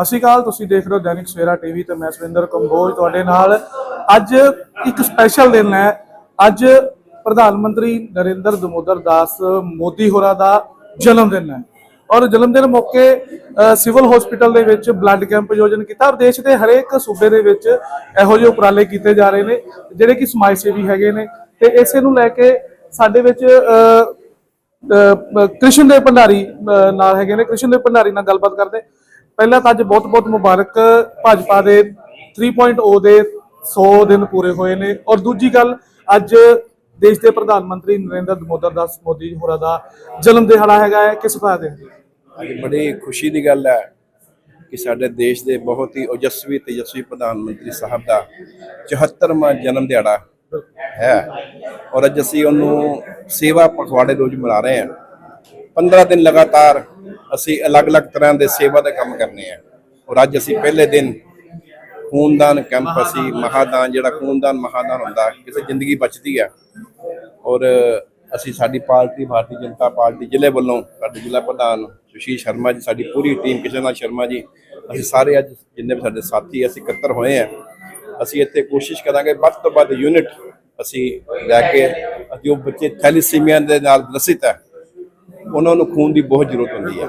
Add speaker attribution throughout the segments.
Speaker 1: ਸਤਿ ਸ਼੍ਰੀ ਅਕਾਲ, ਤੁਸੀਂ ਦੇਖ ਰਹੇ ਹੋ ਦੈਨਿਕ ਸਵੇਰਾ ਟੀਵੀ ਤੇ ਮੈਂ ਸਵਿੰਦਰ ਕੰਬੋਜ ਤੁਹਾਡੇ ਨਾਲ। ਅੱਜ ਇੱਕ ਸਪੈਸ਼ਲ ਦਿਨ ਹੈ। ਅੱਜ ਪ੍ਰਧਾਨ ਮੰਤਰੀ ਨਰਿੰਦਰ ਦਮੋਦਰ ਦਾਸ ਮੋਦੀ ਹੋਰਾਂ ਦਾ ਜਨਮ ਦਿਨ ਹੈ। ਔਰ ਜਨਮ ਦਿਨ ਮੌਕੇ ਸਿਵਲ ਹਸਪੀਟਲ ਦੇ ਵਿੱਚ ਬਲੱਡ ਕੈਂਪ ਆਯੋਜਨ ਕੀਤਾ ਔਰ ਦੇਸ਼ ਦੇ ਹਰੇਕ ਸੂਬੇ ਦੇ ਵਿੱਚ ਇਹੋ ਜਿਹੇ ਉਪਰਾਲੇ ਕੀਤੇ ਜਾ ਰਹੇ ਨੇ, ਜਿਹੜੇ ਕਿ ਸਮਾਜ ਸੇਵੀ ਹੈਗੇ ਨੇ। ਤੇ ਇਸੇ ਨੂੰ ਲੈ ਕੇ ਸਾਡੇ ਵਿੱਚ ਕ੍ਰਿਸ਼ਨ ਦੇ ਭੰਡਾਰੀ ਨਾਲ ਹੈਗੇ ਨੇ। ਕ੍ਰਿਸ਼ਨ ਦੇ ਭੰਡਾਰੀ ਨਾਲ ਗੱਲਬਾਤ ਕਰਦੇ। ਪਹਿਲਾਂ ਤਾਂ ਅੱਜ ਬਹੁਤ ਬਹੁਤ ਮੁਬਾਰਕ ਭਾਜਪਾ ਦੇ 3.0 ਦੇ 100 ਦਿਨ ਪੂਰੇ ਹੋਏ ਨੇ। ਔਰ ਦੂਜੀ ਗੱਲ, ਅੱਜ ਦੇਸ਼ ਦੇ ਪ੍ਰਧਾਨ ਮੰਤਰੀ ਨਰਿੰਦਰ ਮੋਦਰ ਦਾਸ ਮੋਦੀ ਹੋਰਾਂ ਦਾ ਜਨਮ ਦਿਹਾੜਾ ਹੈਗਾ ਹੈ। ਕਿਸ ਤਰ੍ਹਾਂ ਦੇ
Speaker 2: ਅੱਜ ਬੜੀ ਖੁਸ਼ੀ ਦੀ ਗੱਲ ਹੈ ਕਿ ਸਾਡੇ ਦੇਸ਼ ਦੇ ਬਹੁਤ ਹੀ ਓਜਸਵੀ, ਤੇਜਸਵੀ ਪ੍ਰਧਾਨ ਮੰਤਰੀ ਸਾਹਿਬ ਦਾ 74ਵਾਂ ਜਨਮ ਦਿਹਾੜਾ ਹੈ। ਔਰ ਅੱਜ ਅਸੀਂ ਉਹਨੂੰ ਸੇਵਾ ਪਖਵਾੜੇ ਰੋਜ਼ ਮਨਾ ਰਹੇ ਹਾਂ। 15 ਦਿਨ ਲਗਾਤਾਰ ਅਸੀਂ ਅਲੱਗ-ਅਲੱਗ ਤਰ੍ਹਾਂ ਦੇ ਸੇਵਾ ਦੇ ਕੰਮ ਕਰਨੇ ਆ। ਔਰ ਅੱਜ ਅਸੀਂ ਪਹਿਲੇ ਦਿਨ ਖੂਨਦਾਨ ਕੈਂਪ ਅਸੀਂ ਮਹਾਦਾਨ, ਜਿਹੜਾ ਖੂਨਦਾਨ ਮਹਾਦਾਨ ਹੁੰਦਾ, ਕਿਸੇ ਜ਼ਿੰਦਗੀ ਬਚਦੀ ਹੈ ਔਰ ਅਸੀਂ ਸਾਡੀ ਪਾਰਟੀ, ਭਾਰਤੀ ਜਨਤਾ ਪਾਰਟੀ ਜ਼ਿਲ੍ਹੇ ਵੱਲੋਂ ਸਾਡੇ ਜ਼ਿਲ੍ਹਾ ਪ੍ਰਧਾਨ ਸੁਸ਼ੀਲ ਸ਼ਰਮਾ ਜੀ, ਸਾਡੀ ਪੂਰੀ ਟੀਮ ਕਿਸ਼ਨਨਾਥ ਸ਼ਰਮਾ ਜੀ, ਅਸੀਂ ਸਾਰੇ ਅੱਜ ਜਿੰਨੇ ਵੀ ਸਾਡੇ ਸਾਥੀ ਅਸੀਂ ਇਕੱਤਰ ਹੋਏ ਆ। ਅਸੀਂ ਇੱਥੇ ਕੋਸ਼ਿਸ਼ ਕਰਾਂਗੇ ਵੱਧ ਤੋਂ ਵੱਧ ਯੂਨਿਟ ਅਸੀਂ ਲੈ ਕੇ ਜੋ ਬੱਚੇ ਥੈਲੀਸੀਮੀਆ ਦੇ ਨਾਲ ਗ੍ਰਸਿਤ ਹੈ ਉਹਨਾਂ ਨੂੰ ਖੂਨ ਦੀ ਬਹੁਤ ਜ਼ਰੂਰਤ ਹੁੰਦੀ ਹੈ।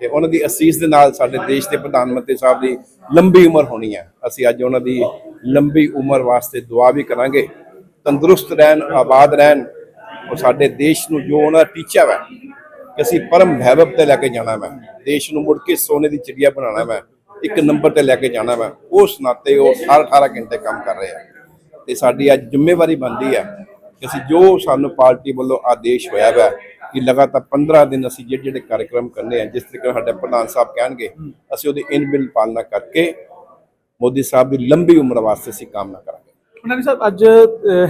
Speaker 2: ਤੇ ਉਹਨਾਂ ਦੀ ਅਸੀਸ ਦੇ ਨਾਲ ਸਾਡੇ ਦੇਸ਼ ਦੇ ਪ੍ਰਧਾਨ ਮੰਤਰੀ ਸਾਹਿਬ ਦੀ ਲੰਬੀ ਉਮਰ ਹੋਣੀ ਹੈ। ਅਸੀਂ ਅੱਜ ਉਹਨਾਂ ਦੀ ਲੰਬੀ ਉਮਰ ਵਾਸਤੇ ਦੁਆ ਵੀ ਕਰਾਂਗੇ। ਤੰਦਰੁਸਤ ਰਹਿਣ, ਆਬਾਦ ਰਹਿਣ ਔਰ ਸਾਡੇ ਦੇਸ਼ ਨੂੰ ਜੋ ਉਹਨਾਂ ਦਾ ਟੀਚਾ ਹੈ ਕਿ ਅਸੀਂ ਪਰਮ ਵੈਭਵ ਤੇ ਲੈ ਕੇ ਜਾਣਾ ਹੈ ਦੇਸ਼ ਨੂੰ ਮੁੜ ਕੇ ਸੋਨੇ ਦੀ ਚਿੜੀਆ ਬਣਾਉਣਾ ਹੈ ਇੱਕ ਨੰਬਰ ਤੇ ਲੈ ਕੇ ਜਾਣਾ ਹੈ ਉਸ ਨਾਤੇ ਉਹ 18 18 ਘੰਟੇ ਕੰਮ ਕਰ ਰਹੇ ਆ। ਤੇ ਸਾਡੀ ਅੱਜ ਜ਼ਿੰਮੇਵਾਰੀ ਬਣਦੀ ਹੈ ਅਸੀਂ ਜੋ ਸਾਨੂੰ ਪਾਰਟੀ ਵੱਲੋਂ ਆਦੇਸ਼ ਹੋਇਆ ਹੈ ਕਿ ਲਗਾਤਾਰ 15 ਦਿਨ ਅਸੀਂ ਜਿਹੜੇ ਜਿਹੜੇ ਕਾਰਜਕ੍ਰਮ ਕਰਨੇ ਆ ਜਿਸ ਤਰੀਕੇ ਸਾਡੇ ਪ੍ਰਧਾਨ ਸਾਹਿਬ ਕਹਿਣਗੇ ਅਸੀਂ ਉਹਦੀ ਇਨ ਬਿਲ ਪਾਲਣਾ ਕਰਕੇ ਮੋਦੀ ਸਾਹਿਬ ਦੀ ਲੰਬੀ ਉਮਰ ਵਾਸਤੇ ਅਸੀਂ ਕਾਮਨਾ ਕਰਾਂਗੇ।
Speaker 1: ਉਹਨਾਂ ਨੇ ਸਾਹਿਬ ਅੱਜ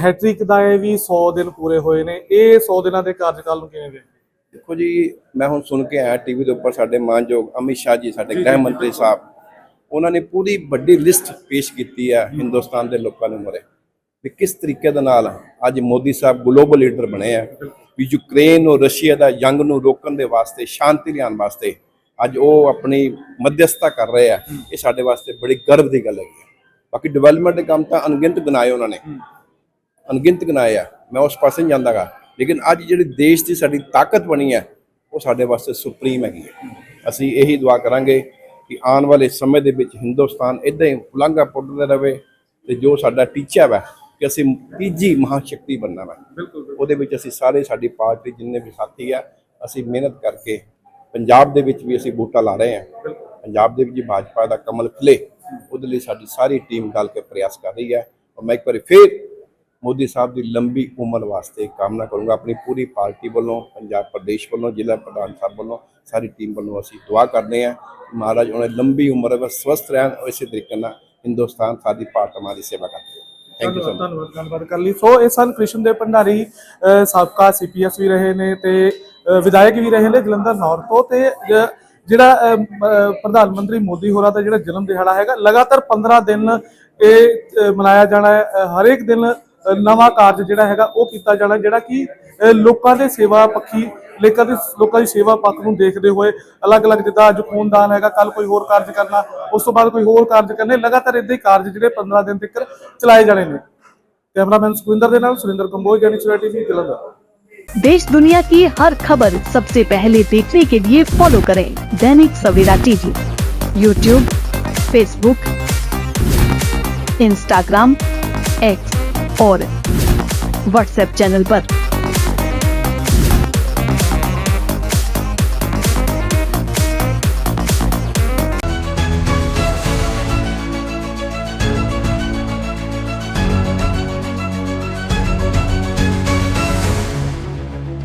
Speaker 1: ਹੈਟ੍ਰਿਕ ਦਾ ਇਹ ਵੀ 100 ਦਿਨ ਪੂਰੇ ਹੋਏ ਨੇ। ਇਹ 100 ਦਿਨਾਂ ਦੇ ਕਾਰਜਕਾਲ ਨੂੰ ਕਿਵੇਂ ਵੇਖਦੇ?
Speaker 2: ਦੇਖੋ ਜੀ ਮੈਂ ਹੁਣ ਸੁਣ ਕੇ ਆਇਆ ਟੀਵੀ ਦੇ ਉੱਪਰ ਸਾਡੇ ਮਾਨਯੋਗ ਅਮਿਤ ਸ਼ਾਹ ਜੀ ਸਾਡੇ ਗ੍ਰਹਿ ਮੰਤਰੀ ਸਾਹਿਬ। ਉਹਨਾਂ ਨੇ ਪੂਰੀ ਵੱਡੀ ਲਿਸਟ ਪੇਸ਼ ਕੀਤੀ ਹੈ ਹਿੰਦੁਸਤਾਨ ਦੇ ਲੋਕਾਂ ਨੂੰ ਮਰੇ। ਵੀ ਕਿਸ ਤਰੀਕੇ ਦੇ ਨਾਲ ਅੱਜ ਮੋਦੀ ਸਾਹਿਬ ਗਲੋਬਲ ਲੀਡਰ ਬਣੇ ਆ, ਵੀ ਯੂਕਰੇਨ ਔਰ ਰਸ਼ੀਆ ਦਾ ਜੰਗ ਨੂੰ ਰੋਕਣ ਦੇ ਵਾਸਤੇ, ਸ਼ਾਂਤੀ ਲਿਆਉਣ ਵਾਸਤੇ ਅੱਜ ਉਹ ਆਪਣੀ ਮਧਿਅਸਥਤਾ ਕਰ ਰਹੇ ਆ, ਇਹ ਸਾਡੇ ਵਾਸਤੇ ਬੜੀ ਗਰਵ ਦੀ ਗੱਲ ਹੈਗੀ ਹੈ ਬਾਕੀ ਡਿਵੈਲਪਮੈਂਟ ਦੇ ਕੰਮ ਤਾਂ ਅਣਗਿਣਤ ਗਿਣਾਏ ਉਹਨਾਂ ਨੇ। ਅਣਗਿਣਤ ਗਿਣਾਏ ਆ, ਮੈਂ ਉਸ ਪਾਸੇ ਨਹੀਂ ਜਾਂਦਾਗਾ ਲੇਕਿਨ ਅੱਜ ਜਿਹੜੀ ਦੇਸ਼ ਦੀ ਸਾਡੀ ਤਾਕਤ ਬਣੀ ਹੈ ਉਹ ਸਾਡੇ ਵਾਸਤੇ ਸੁਪਰੀਮ ਹੈਗੀ ਹੈ ਅਸੀਂ ਇਹੀ ਦੁਆ ਕਰਾਂਗੇ ਕਿ ਆਉਣ ਵਾਲੇ ਸਮੇਂ ਦੇ ਵਿੱਚ ਹਿੰਦੁਸਤਾਨ ਇਦਾਂ ਹੀ ਫੁਲੰਗਾ ਪੁੱਟਦਾ ਰਹੇ ਤੇ ਜੋ ਸਾਡਾ ਟੀਚਾ ਹੈ ਕਿ ਅਸੀਂ ਤੀਜੀ ਮਹਾਸ਼ਕਤੀ ਬਣਨਾ ਹੈ।
Speaker 1: ਬਿਲਕੁਲ
Speaker 2: ਉਹਦੇ ਵਿੱਚ ਅਸੀਂ ਸਾਰੇ ਸਾਡੀ ਪਾਰਟੀ ਜਿੰਨੇ ਵੀ ਸਾਥੀ ਆ ਅਸੀਂ ਮਿਹਨਤ ਕਰਕੇ ਪੰਜਾਬ ਦੇ ਵਿੱਚ ਵੀ ਅਸੀਂ ਬੂਟਾ ਲਾ ਰਹੇ ਹਾਂ। ਪੰਜਾਬ ਦੇ ਵਿੱਚ ਭਾਜਪਾ ਦਾ ਕਮਲ ਖਿਲੇ ਉਹਦੇ ਲਈ ਸਾਡੀ ਸਾਰੀ ਟੀਮ ਡਲ ਕੇ ਪ੍ਰਯਾਸ ਕਰ ਰਹੀ ਹੈ ਔਰ ਮੈਂ ਇੱਕ ਵਾਰੀ ਫੇਰ ਮੋਦੀ ਸਾਹਿਬ ਦੀ ਲੰਬੀ ਉਮਰ ਵਾਸਤੇ ਕਾਮਨਾ ਕਰੂੰਗਾ ਆਪਣੀ ਪੂਰੀ ਪਾਰਟੀ ਵੱਲੋਂ ਪੰਜਾਬ ਪ੍ਰਦੇਸ਼ ਵੱਲੋਂ ਜ਼ਿਲ੍ਹਾ ਪ੍ਰਧਾਨ ਸਾਹਿਬ ਵੱਲੋਂ ਸਾਰੀ ਟੀਮ ਵੱਲੋਂ ਅਸੀਂ ਦੁਆ ਕਰਦੇ ਹਾਂ। ਮਹਾਰਾਜ ਉਹਨਾਂ ਲੰਬੀ ਉਮਰ ਵਿੱਚ ਸਵਸਥ ਰਹਿਣ ਔਰ ਇਸੇ ਤਰੀਕੇ ਨਾਲ ਹਿੰਦੁਸਤਾਨ ਸਾਡੀ ਪਾਰਟਨਰਾਂ ਦੀ ਸੇਵਾ ਕਰਦੇ। ਥੈਂਕ ਯੂ ਸੋ ਮਚ
Speaker 1: ਧੰਨਵਾਦ ਗੱਲਬਾਤ ਕਰ ਲਈ। ਸੋ ਇਹ ਸਨ ਕ੍ਰਿਸ਼ਨ ਦੇ ਭੰਡਾਰੀ ਸਾਬਕਾ ਸੀਪੀਐਸ ਵੀ ਰਹੇ ਨੇ ਤੇ ਵਿਧਾਇਕ ਵੀ ਰਹੇ ਨੇ ਜਲੰਧਰ ਨੌਰ ਤੋਂ ਤੇ ਜਿਹੜਾ ਪ੍ਰਧਾਨ ਮੰਤਰੀ ਮੋਦੀ ਹੋਰਾਂ ਦਾ ਜਿਹੜਾ ਜਨਮ ਦਿਹਾੜਾ ਹੈਗਾ ਲਗਾਤਾਰ 15 ਦਿਨ ਇਹ ਮਨਾਇਆ ਜਾਣਾ ਹੈ। ਹਰੇਕ ਦਿਨ ਨਵਾਂ ਕਾਰਜ ਜਿਹੜਾ ਹੈਗਾ ਉਹ ਕੀਤਾ ਜਾਣਾ ਜਿਹੜਾ ਕਿ ਲੋਕਾਂ ਦੇ ਸੇਵਾ ਪੱਖੀ ਲੋਕਾਂ ਦੀ ਲੋਕਾਂ ਦੀ ਸੇਵਾ ਪੱਖ ਨੂੰ ਦੇਖਦੇ ਹੋਏ ਅਲੱਗ-ਅਲੱਗ ਜਿੱਦਾਂ ਅੱਜ ਖੂਨਦਾਨ ਹੈਗਾ ਕੱਲ ਕੋਈ ਹੋਰ ਕਾਰਜ ਕਰਨਾ ਉਸ ਤੋਂ ਬਾਅਦ ਕੋਈ ਹੋਰ ਕਾਰਜ ਕਰਨੇ ਲਗਾਤਾਰ ਇਦਾਂ ਹੀ ਕਾਰਜ ਜਿਹੜੇ 15 ਦਿਨ ਤੱਕ ਚਲਾਏ ਜਾਣੇ ਨੇ कैमरामैन सुरेंद्र के नाम सुरेंद्र कंबोज यानी सुरा टीवी जलंधर
Speaker 3: देश दुनिया की हर खबर सबसे पहले देखने के लिए फॉलो करें Dainik Savera TV YouTube Facebook Instagram X और व्हाट्सएप चैनल पर।